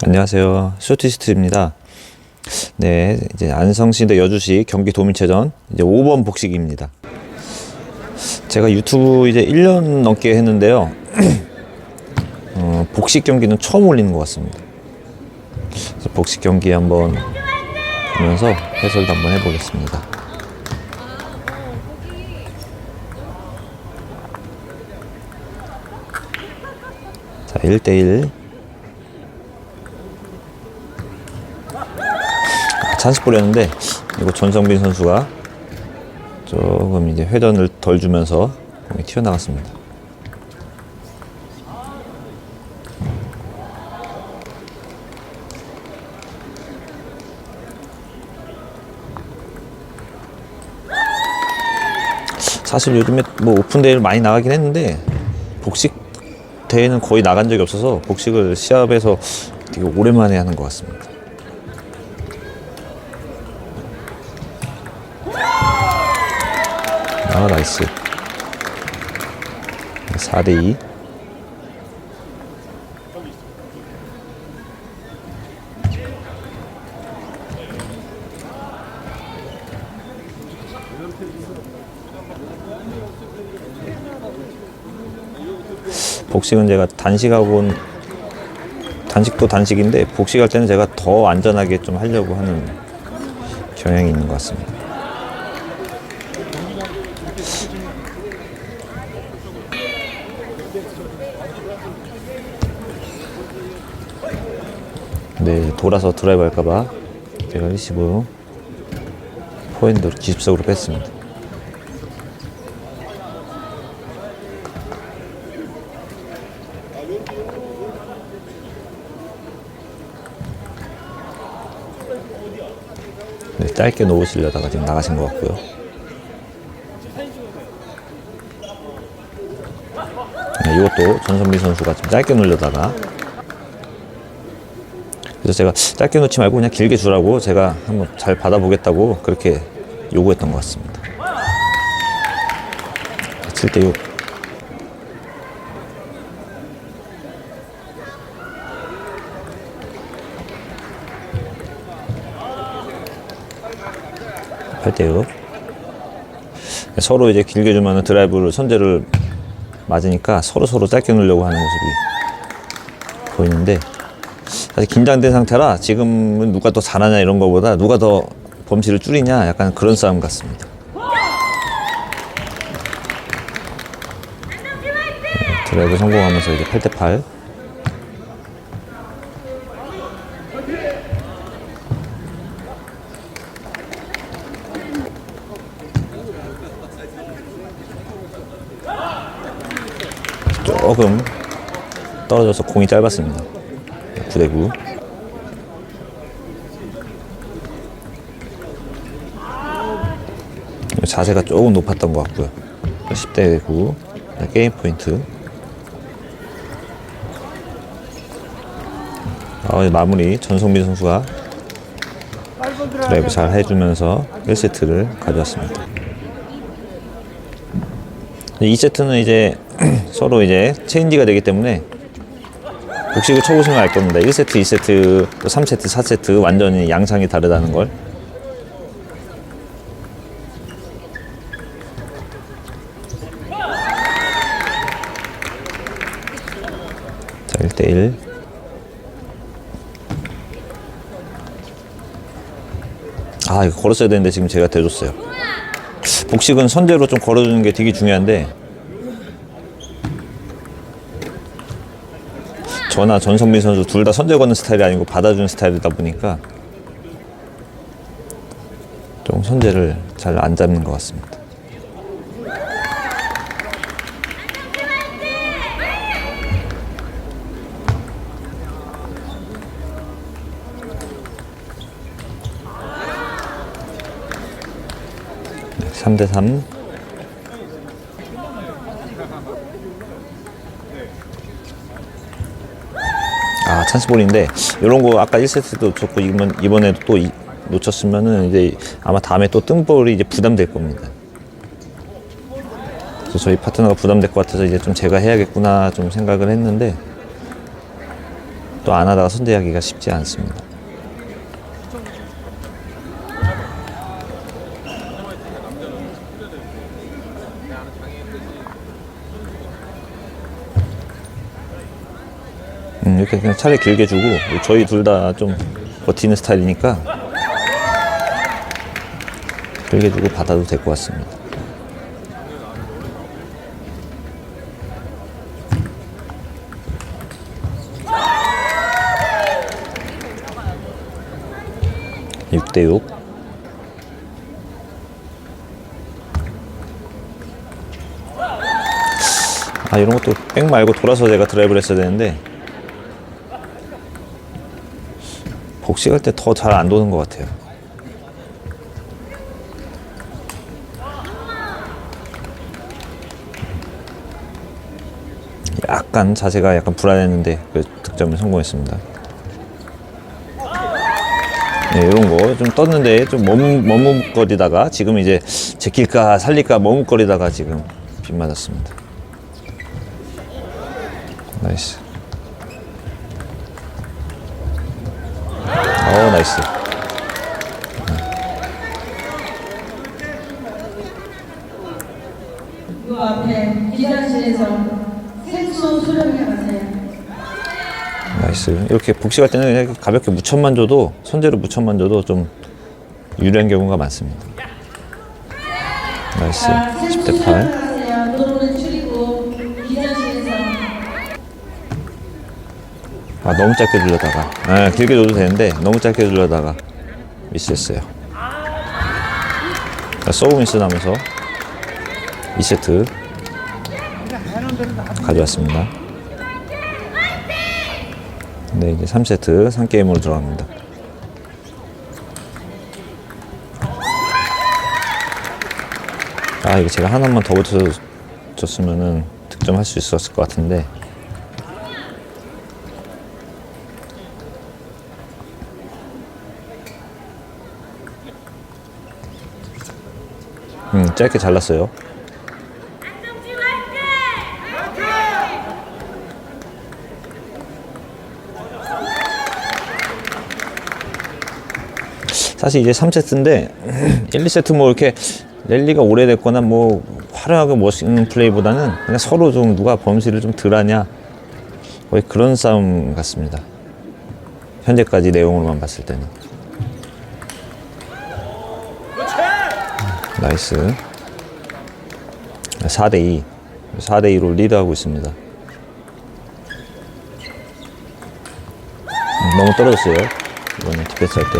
안녕하세요. 쇼티스트입니다. 네, 이제 안성시 대 여주시 경기 도민체전 이제 5번 복식입니다. 제가 유튜브 이제 1년 넘게 했는데요. 어, 복식 경기는 처음 올리는 것 같습니다. 복식 경기 한번 보면서 해설도 한번 해보겠습니다. 자, 1대1 찬스볼이었는데 이거 전성빈 선수가 조금 이제 회전을 덜 주면서 공이 튀어나갔습니다. 사실 요즘에 뭐 오픈 대회를 많이 나가긴 했는데 복식 대회는 거의 나간 적이 없어서 복식을 시합에서 되게 오랜만에 하는 것 같습니다. 아 나이스 4대2 복식은 제가 단식하고는 단식도 단식인데 복식할 때는 제가 더 안전하게 좀 하려고 하는 경향이 있는 것 같습니다. 네, 돌아서 드라이브 할까봐 제가 리시브 포핸드로 기습적으로 뺐습니다. 네, 짧게 놓으시려다가 지금 나가신 것 같고요. 이것도 전선미 선수가 좀 짧게 놓으려다가. 그래서 제가 짧게 놓지 말고 그냥 길게 주라고 제가 한번 잘 받아보겠다고 그렇게 요구했던 것 같습니다. 7대6 8대6 서로 이제 길게 주면 드라이브를 선제를 맞으니까 서로 서로 짧게 놓으려고 하는 모습이 보이는데 사실 긴장된 상태라 지금은 누가 더 잘하냐 이런 거보다 누가 더 범실을 줄이냐 약간 그런 싸움 같습니다. 네, 드라이브 성공하면서 이제 8대8 조금 떨어져서 공이 짧았습니다. 9대9 자세가 조금 높았던 것 같고요. 10대9 게임 포인트. 아, 마무리 전성민 선수가 드라이브 잘 해주면서 1세트를 가져왔습니다. 2세트는 이제 서로 이제 체인지가 되기 때문에 복식을 쳐보시면 알 겁니다. 1세트, 2세트, 또 3세트, 4세트 완전히 양상이 다르다는 걸. 자, 1대1. 아, 이거 걸었어야 되는데 지금 제가 대줬어요. 복식은 선제로 좀 걸어주는 게 되게 중요한데 저나 전성민 선수 둘 다 선제 걷는 스타일이 아니고 받아주는 스타일이다 보니까 좀 선제를 잘 안 잡는 것 같습니다. 네, 3대 3. 아 찬스볼인데 이런 거 아까 1세트 도 좋고 이번 이번에도 또 이- 놓쳤으면은 이제 아마 다음에 또 뜬볼이 이제 부담될 겁니다. 그래서 저희 파트너가 부담될 것 같아서 이제 좀 제가 해야겠구나 좀 생각을 했는데 또 안 하다가 선제하기가 쉽지 않습니다. 음, 이렇게 그냥 차라리 길게 주고 저희 둘 다 좀 버티는 스타일이니까 길게 주고 받아도 될 것 같습니다. 육대 육. 아 이런 것도 백 말고 돌아서 제가 드라이브를 했어야 되는데 복식할 때더 잘 안 도는 것 같아요. 약간 자세가 약간 불안했는데 그 득점을 성공했습니다. 네, 이런 거 좀 떴는데 좀 머뭇, 머뭇거리다가 지금 이제 제낄까 살릴까 머뭇거리다가 지금 빗 맞았습니다. 나이스. 나이스. 그 앞에 기자실에서 색소 수령해 가세요. 나이스. 이렇게 복식할 때는 그냥 가볍게 무천만 줘도 선제로 무천만 줘도 좀 유리한 경우가 많습니다. 나이스. 자, 색소 10대 8. 수령하세요. 도로는 줄이고 기자실에서 아, 너무 짧게 주려다가. 아, 길게 줘도 되는데 너무 짧게 주려다가 미스했어요. 자, 소우 미스 나면서 2세트 가져왔습니다. 네, 이제 3세트 3게임으로 들어갑니다. 아, 이거 제가 하나만 더 붙여줬으면은 득점할 수 있었을 것 같은데 음, 짧게 잘랐어요. 사실 이제 3세트인데 1, 2세트 뭐 이렇게 랠리가 오래됐거나 뭐 화려하게 멋있는 플레이보다는 그냥 서로 좀 누가 범실을 좀 덜하냐 거의 그런 싸움 같습니다. 현재까지 내용으로만 봤을 때는. 나이스. 4대2. 4대2로 리드하고 있습니다. 음, 너무 떨어졌어요. 이번에 디펜스 할 때.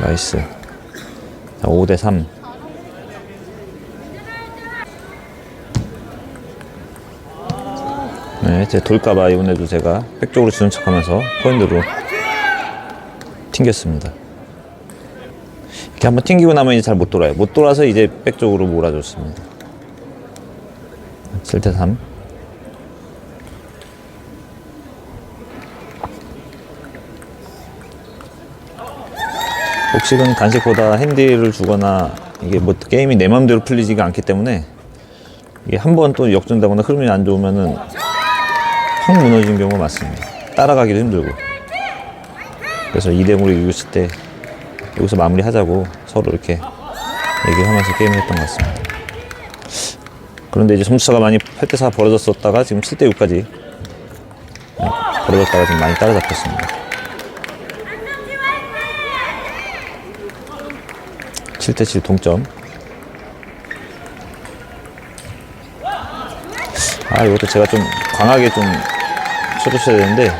나이스. 자, 5대3. 네, 제 돌까봐 이번에도 제가 백쪽으로 주는 척 하면서 포인트로 튕겼습니다. 이렇게 한번 튕기고 나면 이제 잘 못 돌아요. 못 돌아서 이제 백쪽으로 몰아줬습니다. 7대 3. 복식은 간식보다 핸디를 주거나 이게 뭐 게임이 내 마음대로 풀리지가 않기 때문에 이게 한 번 또 역전되거나 흐름이 안 좋으면은 확 무너지는 경우가 많습니다. 따라가기도 힘들고. 그래서 2대0으로 이기고 있을 때 여기서 마무리 하자고 서로 이렇게 얘기하면서 게임을 했던 것 같습니다. 그런데 이제 점수차가 많이 8대4 벌어졌었다가 지금 7대6까지 벌어졌다가 좀 많이 따라잡혔습니다. 7대7 동점. 아, 이것도 제가 좀 강하게 좀 쳐줬어야 되는데,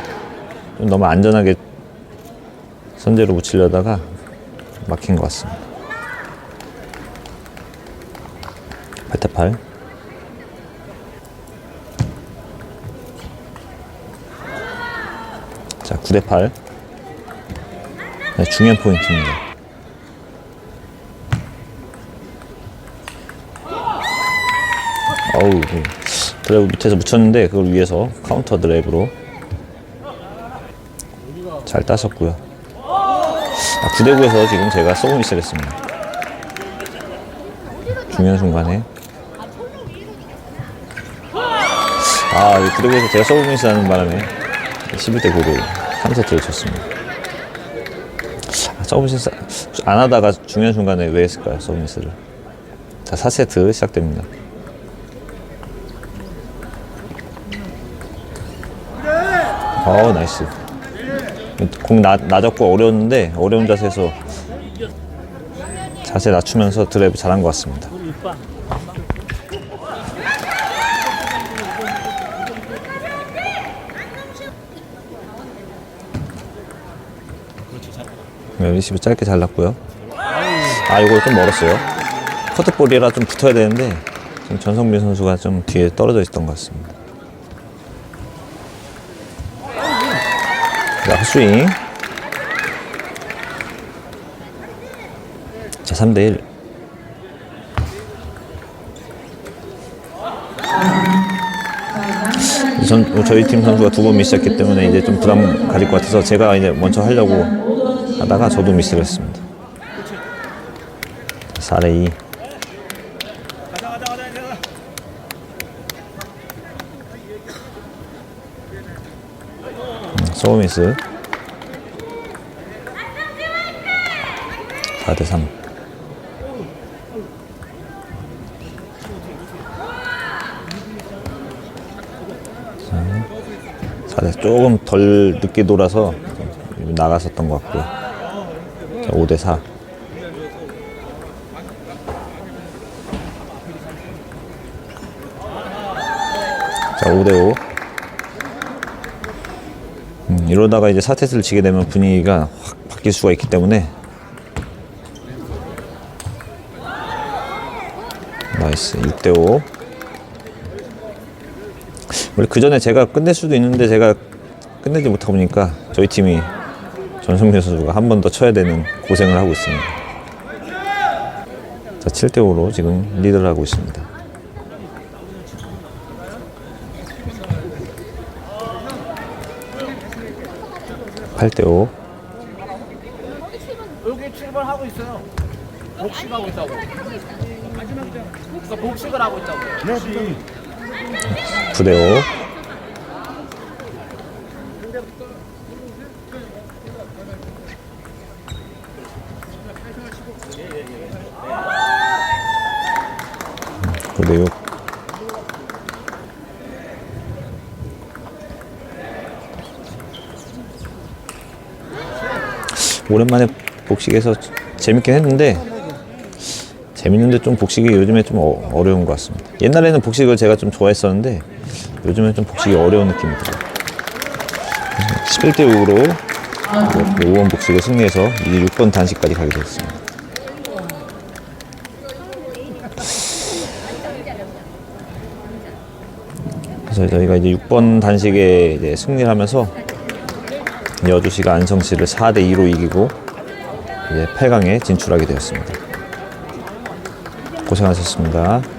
좀 너무 안전하게 선제로 붙이려다가 막힌 것 같습니다. 8대8. 자, 9대8. 네, 중요한 포인트입니다. 어우, 네. 드라이브 밑에서 묻혔는데 그걸 위에서 카운터 드라이브로 잘 따셨고요. 아, 9대9에서 지금 제가 소금미스를 했습니다. 중요한 순간에. 아이 드래그에서 제가 서브미스 하는 바람에 11대 9로 3세트를 쳤습니다. 아, 서브미스 안 하다가 중요한 순간에 왜 했을까요? 서브미스를 자 4세트 시작됩니다 어 나이스. 공 낮, 낮았고 어려웠는데 어려운 자세에서 자세 낮추면서 드라이브 잘한 것 같습니다. 네, 리시브 짧게 잘랐고요. 아 이거 좀 멀었어요. 커트볼이라 좀 붙어야 되는데 전성민 선수가 좀 뒤에 떨어져 있던 것 같습니다 헛스윙. 자, 3대1. 전, 저희 팀 선수가 두 번 미스했기 때문에 이제 좀 부담 가질 것 같아서 제가 이제 먼저 하려고 하다가 저도 미스를 했습니다. 4대2. 소미스 4대 3 4대 조금 덜 늦게 돌아서 좀 나갔었던 것 같고요. 자, 5대 4 자, 5대 5 음, 이러다가 이제 사태스를 지게 되면 분위기가 확 바뀔 수가 있기 때문에. 나이스 6대5 원래 그 전에 제가 끝낼 수도 있는데 제가 끝내지 못하고 보니까 저희 팀이 전성민 선수가 한 번 더 쳐야 되는 고생을 하고 있습니다. 자 7대5로 지금 리드를 하고 있습니다 8대 5 여기 출발하고 있어요. 복식하고 있다고. 그래서 복식을 하고 있다고. 9대5 9대6 오랜만에 복식에서 재밌긴 했는데 재밌는데 좀 복식이 요즘에 좀 어, 어려운 것 같습니다. 옛날에는 복식을 제가 좀 좋아했었는데 요즘엔 좀 복식이 어려운 느낌이 들어요. 11대 6으로 5원 복식을 승리해서 이제 6번 단식까지 가게 됐습니다. 그래서 저희가 이제 6번 단식에 이제 승리를 하면서 여주시가 안성시를 4대 2로 이기고 이제 8강에 진출하게 되었습니다. 고생하셨습니다.